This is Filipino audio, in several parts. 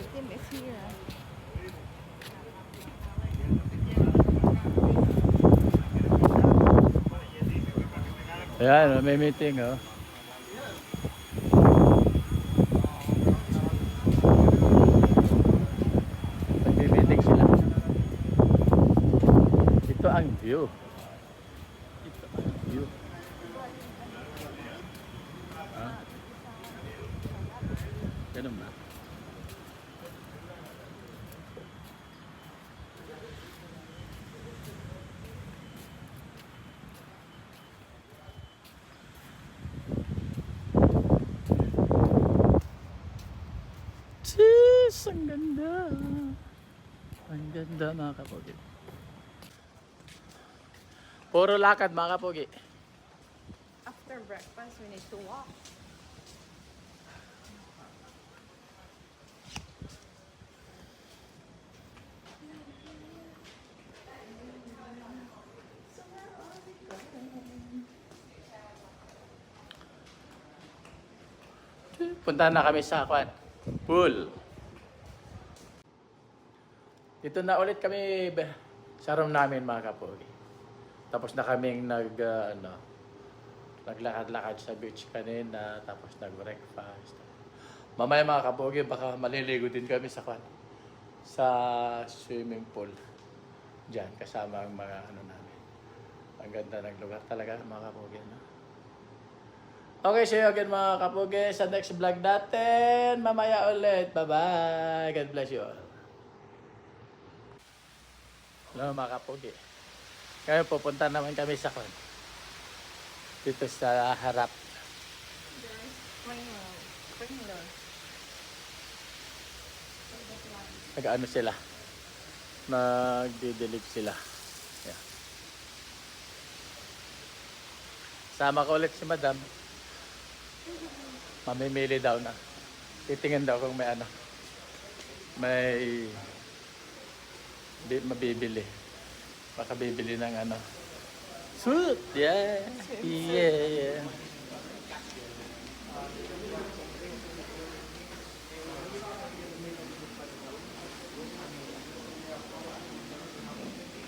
Itim is here. Ayan, may meeting oh. Nagme-meeting sila. Ito ang view. Ito ang view. Ha? Ganun ba? Sis! Ang ganda! Ang ganda mga kapogi. Puro lakad mga kapogi. After breakfast, we need to walk. Punta na kami sa kwan. Pool. Dito na ulit kami sa room namin mga kapogi. Tapos na kaming nag ah, ano, naglakad-lakad sa beach kanina, tapos nag-breakfast. Mamaya mga kapogi, baka maliligo din kami sa kwan. Sa swimming pool. Diyan, kasama ang mga ano namin. Ang ganda ng lugar talaga mga kapogi. No? Okay, see you again mga kapugi sa next vlog natin. Mamaya ulit. Bye-bye. God bless you all. Hello mga kapugi. Kaya pupunta naman kami sa kon. Dito sa harap. Nag-ano sila. Magdidilig sila. Yeah. Sama ko ulit si madam. Mamimili daw na. Titingin daw kung may ano. May mabibili. Baka bibili ng ano. Suit! Yeah! Yeah! yeah.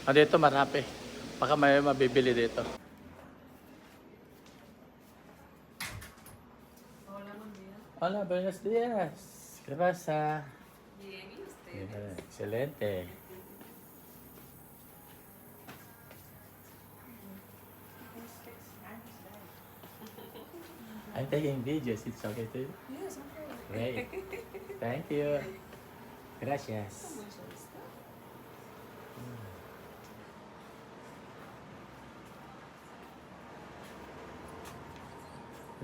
Ah, dito marami. Baka may mabibili dito. Hola, buenos días. ¿Qué pasa? Bien, ¿y usted? Bien, excelente. I'm taking videos. It's okay too? Yes, okay. Great. Thank you. Gracias.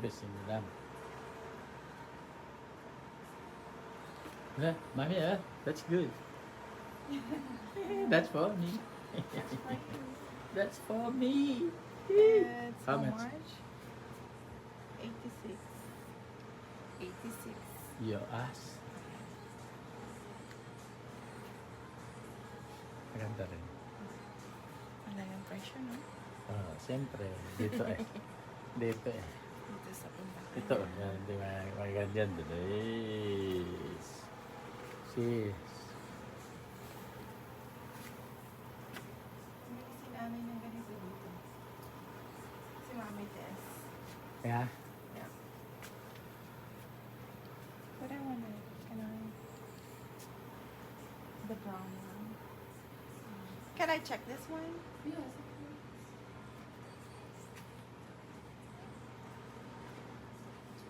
Bismillah. Yeah, mommy, yeah, that's good. that's for me. that's for me. How how much? much? 86. 86. Your ass. Maganda rin. Ano yung presyo, no? Ah, siyempre. Dito eh. Dito eh. Dito sa puntahan. Ito, yan, di ba? Maganda yan. Yes. Sis. Can I check this one? Yes.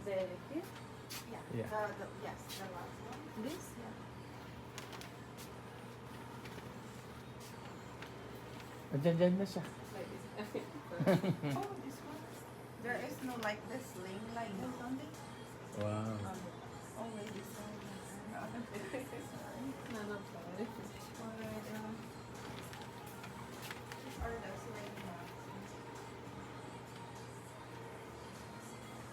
The this? Yeah. Yeah. The, the, yes, the last one. This? Yeah. andyan dyan na siya. oh, this one. There is no like this sling like this on this. Wow. Oh, wait, this one. No, no, no. Alright, um, or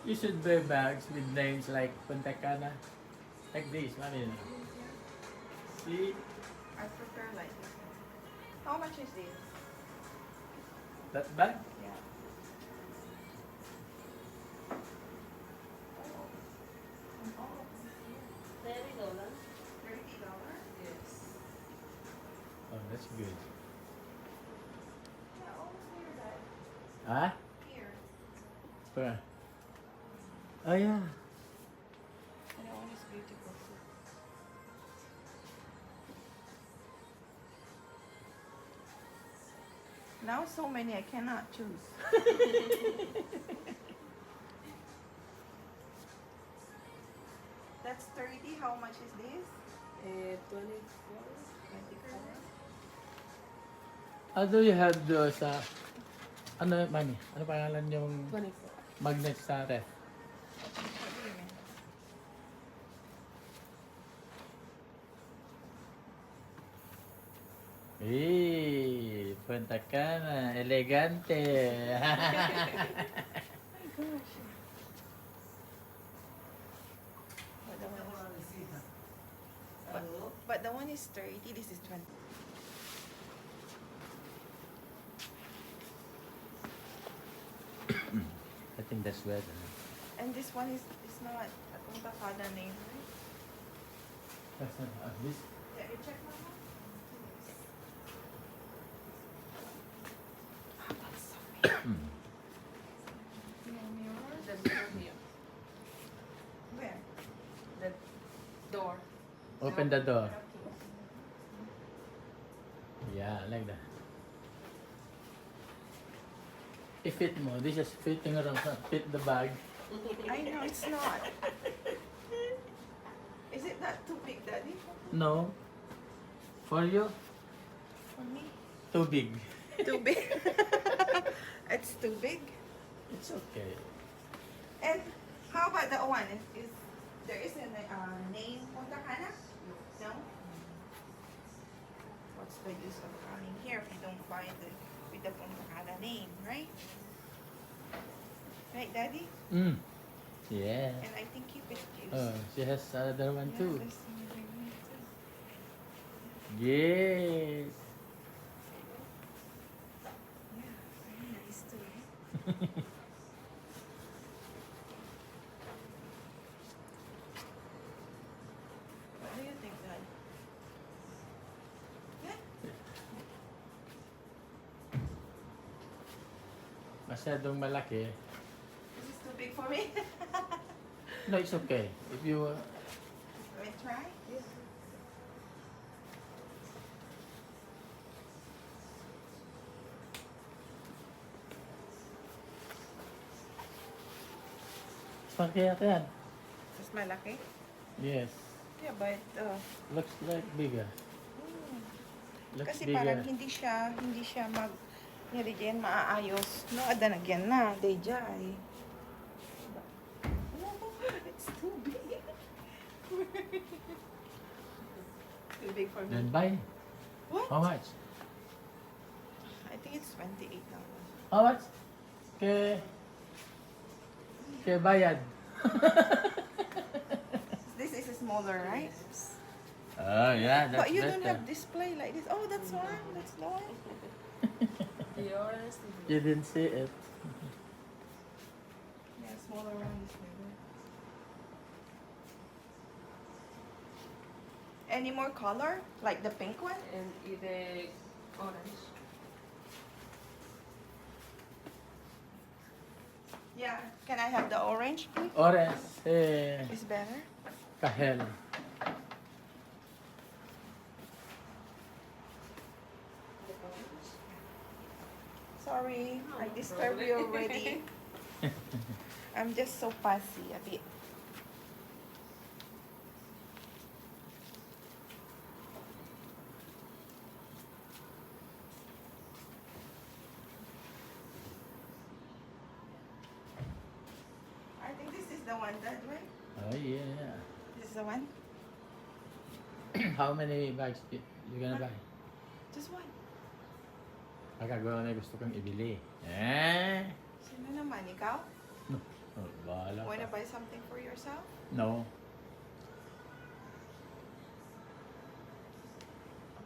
You should wear bags with names like Punta Cana. Like this, mami. See? I prefer like this. How much is this? That bag? Yeah. Thirty That's good. Ah? Here. Where? Oh yeah. And is beautiful. Now so many, I cannot choose. That's 30. How much is this? Eh, 24. 24. How do you have the sa ano mami? Ano pangalan yung 24. magnet sa ref? Eh, Punta Cana, elegante. But the one is, but, but the one is 30. This is 20. I think that's better. And this one is is not a Punta Cana name, right? That's not uh, this. Let me check my one. Open the door. Yeah, like that. If fit mo, this is fitting around, fit the bag. I know it's not. Is it not too big, Daddy? No. For you, For me? too big. Too big. it's too big. It's okay. And how about the one? Is, is there is a uh, name Punta Cana? No. What's the use of coming here if you don't buy the with the Punta name, right? Right, Daddy? Mm. Yeah. And I think you could use. Oh, she has another one Yeah, too. there's another one too. Yes. Yeah, very nice too. Masyadong malaki. This is too big for me. No, it's okay. If you, uh, Let me try. pakiyat yan. Mas malaki? Yes. Yeah, but uh, Looks like bigger. hmm. Looks kasi bigger. parang hindi siya, hindi siya mag nirigyan maaayos. No, ada nagyan na. Day jay. It's too big. too big for me. Then buy. What? How much? I think it's $28. How much? Ke... Ke bayad. This is smaller, right? Oh, yeah, that's but you better. don't have display like this. Oh, that's one. That's the one. The. You didn't see it. Yeah, smaller one is bigger. Any more color? Like the pink one? And the orange. Yeah. Can I have the orange, please? Orange. Eh, Is better. kahel. The orange. Sorry, No, I no disturbed problem. you already. I'm just so fussy a bit. I think this is the one, Dad, right? Oh, yeah. This is the one? How many bags you you gonna buy? Just one. Magagawa na gusto kang ibili. Eh? Sino naman, ikaw? Oh, bahala Wanna ka. buy something for yourself? No.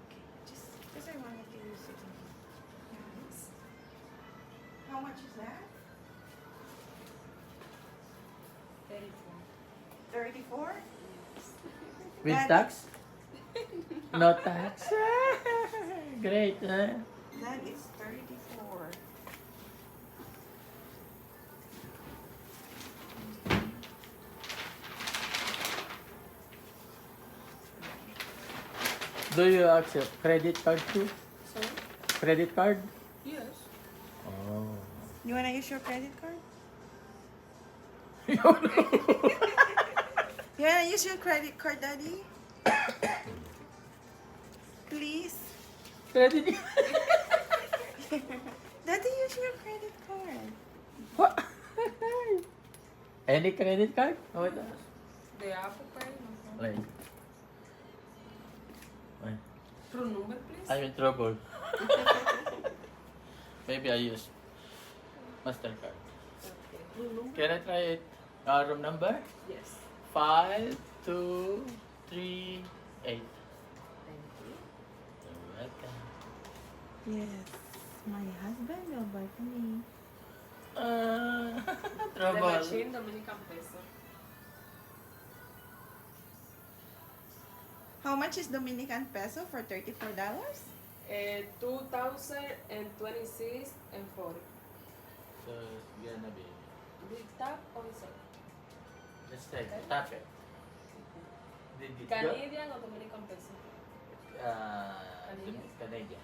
Okay, just because I wanted to use it. Yes. How much is that? 34. 34? With Daddy. tax? No tax? great, huh? That is 34. Do you accept credit card too? Sorry? Credit card? Yes. Oh. You wanna use your credit card? Oh, You wanna use your credit card, Daddy? Please? credit Daddy, use your credit card. What? Any credit card? Oh, ito. The Apple Pay, no problem. Like, ay, True number, please. I'm in trouble. Maybe I use MasterCard. Okay. True number? Can I try it? Uh, room number? Yes. Five, two, three, eight. Thank you. You're welcome. Yes. My husband will buy for me. Uh, The trouble. machine, Dominican. How much is Dominican peso for $34? Uh, 2026 and 40. So, it's gonna be. Big tap or so? Let's take tap it. Did it? Canadian or Dominican peso? Uh, Canadian? Canadian.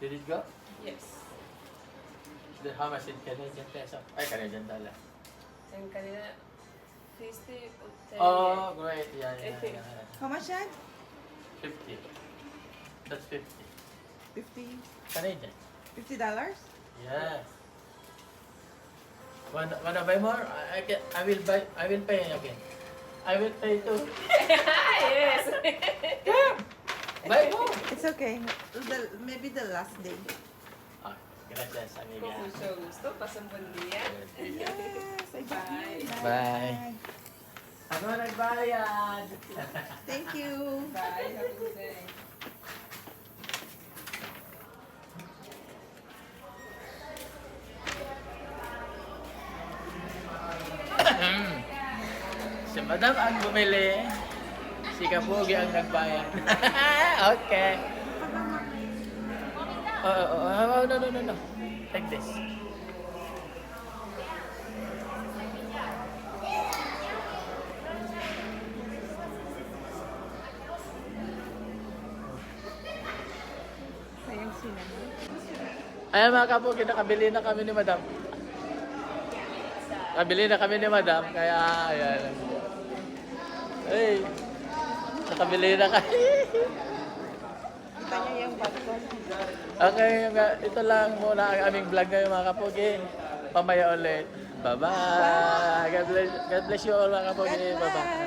Did it go? Yes. Then how much in Canadian peso? Ay, Canadian dollar. And Canadian 50 or 10. Oh, great. Yeah, yeah, Okay. yeah. How much, Dad? 50. That's 50. 50 Canadian. $50? Yes. Wanna, wanna buy more? I, I, can, I will buy, I will pay again. I will pay too. yes. Yeah. Buy more. It's okay. The, maybe the last day. Ah, gracias, amiga. Con mucho gusto. Pasen buen día. Yes, I you. Bye. Bye. Ako nagbayad. Thank you. Bye. Have a good day. si Madam ang bumili. Si Kapugi ang nagbayad. okay. Oh, oh, oh, no, no, no, no. Take this. Ayan mga kapugi, nakabili na kami ni Madam. Nakabili na kami ni Madam, kaya ayan. Hey, nakabili na kami. Kita niyo yung bag ko. Okay, ito lang muna ang aming vlog ngayon mga kapugi. Pamaya ulit. Bye-bye. God bless, God bless you all mga kapugi. Bye-bye.